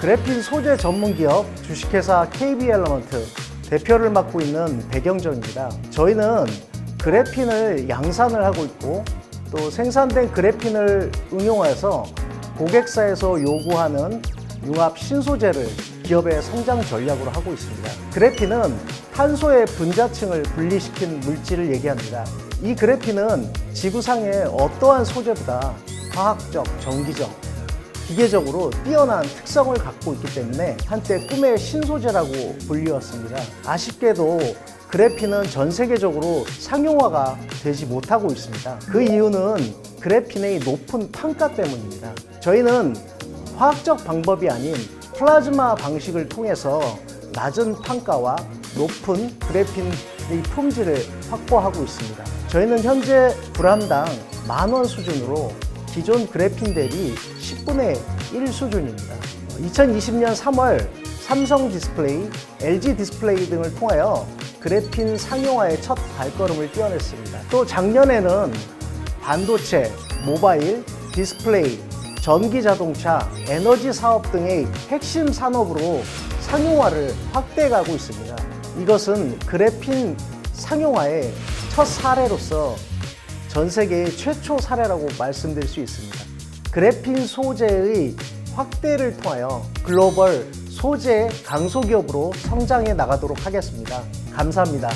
그래핀 소재 전문 기업 주식회사 KB엘러먼트 대표를 맡고 있는 백영정입니다. 저희는 그래핀을 양산을 하고 있고 또 생산된 그래핀을 응용해서 고객사에서 요구하는 융합 신소재를 기업의 성장 전략으로 하고 있습니다. 그래핀은 탄소의 분자층을 분리시킨 물질을 얘기합니다. 이 그래핀은 지구상의 어떠한 소재보다 화학적, 정기적, 기계적으로 뛰어난 특성을 갖고 있기 때문에 한때 꿈의 신소재라고 불리웠습니다. 아쉽게도 그래핀은 전 세계적으로 상용화가 되지 못하고 있습니다. 그 이유는 그래핀의 높은 판가 때문입니다. 저희는 화학적 방법이 아닌 플라즈마 방식을 통해서 낮은 판가와 높은 그래핀의 품질을 확보하고 있습니다. 저희는 현재 불함당 만 원 수준으로 기존 그래핀 대비 10분의 1 수준입니다. 2020년 3월 삼성 디스플레이, LG 디스플레이 등을 통하여 그래핀 상용화의 첫 발걸음을 띄어냈습니다. 또 작년에는 반도체, 모바일, 디스플레이, 전기 자동차, 에너지 사업 등의 핵심 산업으로 상용화를 확대해 가고 있습니다. 이것은 그래핀 상용화의 첫 사례로서 전 세계 최초 사례라고 말씀드릴 수 있습니다. 그래핀 소재의 확대를 통하여 글로벌 소재 강소기업으로 성장해 나가도록 하겠습니다. 감사합니다.